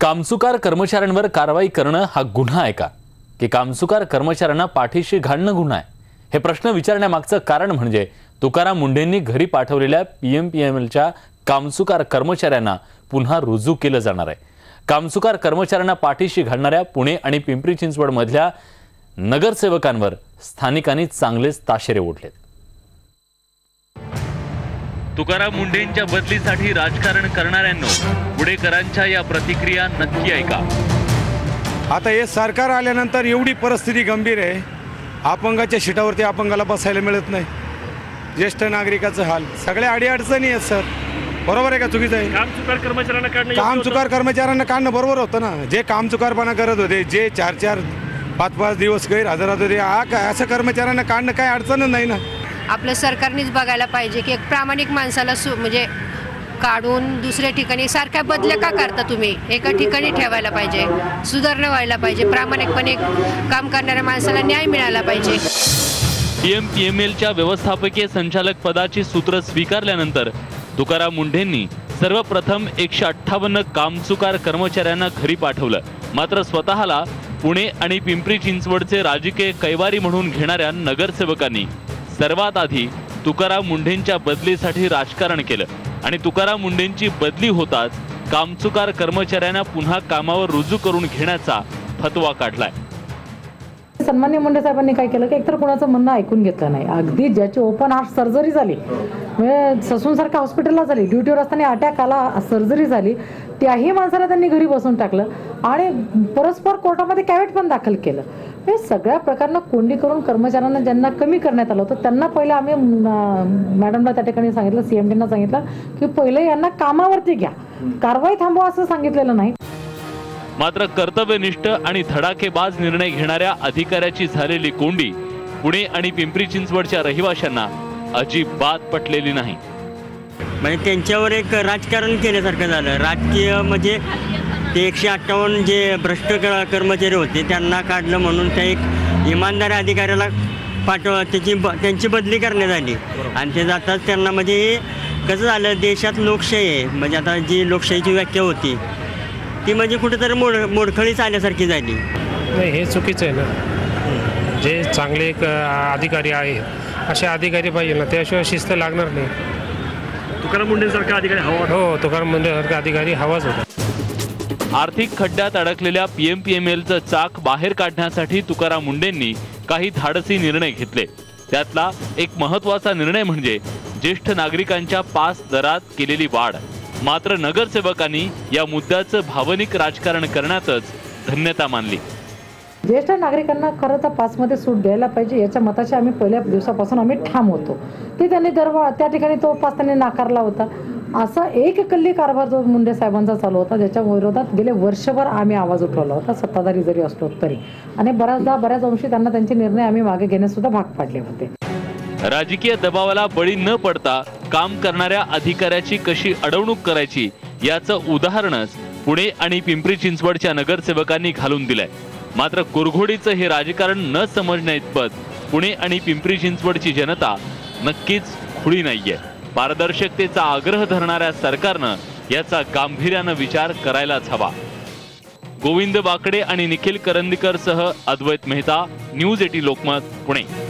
कामचुकार कर्मचाऱ्यांवर कारवाई करणं हा गुन्हा आहे का? की कामचुकार कर्मचाऱ्यांना पाठीशी घालणं गुन्हा आहे? हे प्रश्न विचारण्यामागचं कारण म्हणजे तुकाराम मुंढेंनी घरी पाठवलेल्या पी एम पी एम एलच्या कामचुकार कर्मचाऱ्यांना पुन्हा रुजू केलं जाणार आहे. कामचुकार कर्मचाऱ्यांना पाठीशी घालणाऱ्या पुणे आणि पिंपरी चिंचवडमधल्या नगरसेवकांवर स्थानिकांनी चांगलेच ताशेरे ओढलेत. तुकाराम मुंढेंच्या बदलीसाठी राजकारण करणाऱ्यांनो पुणेकरांच्या या प्रतिक्रिया नक्की ऐका. आता हे सरकार आल्यानंतर एवढी परिस्थिती गंभीर आहे. अपंगाच्या शिटावरती अपंगाला बसायला मिळत नाही. ज्येष्ठ नागरिकाचं हाल. सगळ्या अडीअडचणी आहेत सर. बरोबर आहे का चुकीचं आहे? काम चुकार कर्मचाऱ्यांना काढणं काम. चुकार कर्मचाऱ्यांना काढणं बरोबर होतं ना. जे काम चुकारपणा करत होते जे चार चार पाच पाच दिवस गैरहजर होते हा काय असं कर्मचाऱ्यांना काढणं काही अडचण नाही ना. आपलं सरकारनेच बघायला पाहिजे की एक प्रामाणिक माणसाला सु म्हणजे काढून दुसऱ्या ठिकाणी सारख्या बदल्या का करता तुम्ही? एका ठिकाणी ठेवायला पाहिजे सुधारणा व्हायला पाहिजे प्रामाणिकपणे काम करणाऱ्या माणसाला न्याय मिळाला पाहिजे. पीएमपीएमएलच्या व्यवस्थापकीय संचालक पदाची सूत्र स्वीकारल्यानंतर तुकाराम मुंढेंनी सर्वप्रथम एकशे अठ्ठावन्न कामचुकार कर्मचाऱ्यांना घरी पाठवलं. मात्र स्वतःला पुणे आणि पिंपरी चिंचवडचे राजकीय कैवारी म्हणून घेणाऱ्या नगरसेवकांनी सर्वात आधी तुकाराम मुंढेंच्या बदलीसाठी राजकारण केलं. आणि तुकाराम मुंढेंची बदली होताच कामचुकार कर्मचाऱ्यांना पुन्हा कामावर रुजू करून घेण्याचा फतवा काढलाय. सन्मान्य मुंडे साहेबांनी काय केलं की एकतर कोणाचं म्हणणं ऐकून घेतलं नाही. अगदी ज्याची ओपन हार्ट सर्जरी झाली म्हणजे ससूनसारख्या हॉस्पिटलला झाली ड्युटीवर असताना अटॅक आला सर्जरी झाली त्याही माणसाला त्यांनी घरी बसून टाकलं आणि परस्पर कोर्टामध्ये कॅवेट पण दाखल केलं. हे सगळ्या प्रकारनं कोंडी करून कर्मचाऱ्यांना ज्यांना कमी करण्यात आलं होतं त्यांना पहिलं आम्ही मॅडमला त्या ठिकाणी सांगितलं सी एम डीना सांगितलं की पहिले यांना कामावरती घ्या. कारवाई थांबवा असं सांगितलेलं नाही. मात्र कर्तव्यनिष्ठ आणि धडाकेबाज निर्णय घेणाऱ्या अधिकाऱ्याची झालेली कोंडी पुणे आणि पिंपरी चिंचवडच्या रहिवाशांना अजिबात पटलेली नाही. म्हणजे त्यांच्यावर एक राजकारण केल्यासारखं झालं. राजकीय म्हणजे ते एकशे अठ्ठावन्न जे भ्रष्ट क- कर्मचारी होते त्यांना काढलं म्हणून त्या एक इमानदार अधिकाऱ्याला पाठव त्याची ब त्यांची बदली करण्यात आली. आणि ते जाताच त्यांना म्हणजे कसं झालं देशात लोकशाही आहे. म्हणजे आता जी लोकशाहीची व्याख्या होती ती म्हणजे कुठेतरी मोड मोडखळीच आल्यासारखी झाली. नाही हे चुकीचं आहे ना. जे चांगले एक अधिकारी आहेत असे अधिकारी पाहिजे ना त्याशिवाय शिस्त लागणार नाही. तुकाराम मुंडेसारखा अधिकारी हवा हो तुकाराम मुंडेसारखा अधिकारी हवाच होता. आर्थिक खड्ड्यात अडकलेल्या पीएमपीएमएलचं चाक बाहेर काढण्यासाठी तुकाराम मुंडेंनी काही धाडसी निर्णय घेतले. त्यातला एक महत्त्वाचा निर्णय म्हणजे ज्येष्ठ नागरिकांच्या पास दरात केलेली वाढ. मात्र नगरसेवकांनी या मुद्द्याचं भावनिक राजकारण करण्यातच धन्यता मानली. ज्येष्ठ नागरिकांना खरं तर पासमध्ये सूट द्यायला पाहिजे याच्या मताशी आम्ही पहिल्या दिवसापासून आम्ही ठाम होतो. ते त्यांनी दरवा त्या ठिकाणी तो पास त्यांनी नाकारला होता. असा एक कल्ली कारभार जो मुंडे साहेबांचा चालू होता ज्याच्या विरोधात गेले वर्षभर आम्ही आवाज उठवला होता सत्ताधारी जरी असलो तरी. आणि बऱ्याचदा बऱ्याच अंशी त्यांना त्यांचे निर्णय आम्ही मागे घेण्यास सुद्धा भाग पाडले होते. राजकीय दबावाला बळी न पडता काम करणाऱ्या अधिकाऱ्याची कशी अडवणूक करायची याचं उदाहरणच पुणे आणि पिंपरी चिंचवडच्या नगरसेवकांनी घालून दिलंय. मात्र कुरघोडीचं हे राजकारण न समजण्या इतपत पुणे आणि पिंपरी चिंचवडची जनता नक्कीच खुळी नाहीये. पारदर्शकतेचा आग्रह धरणाऱ्या सरकारनं याचा गांभीर्यानं विचार करायलाच हवा. गोविंद बाकडे आणि निखिल करंदीकर सह अद्वैत मेहता न्यूज एटी लोकमत पुणे.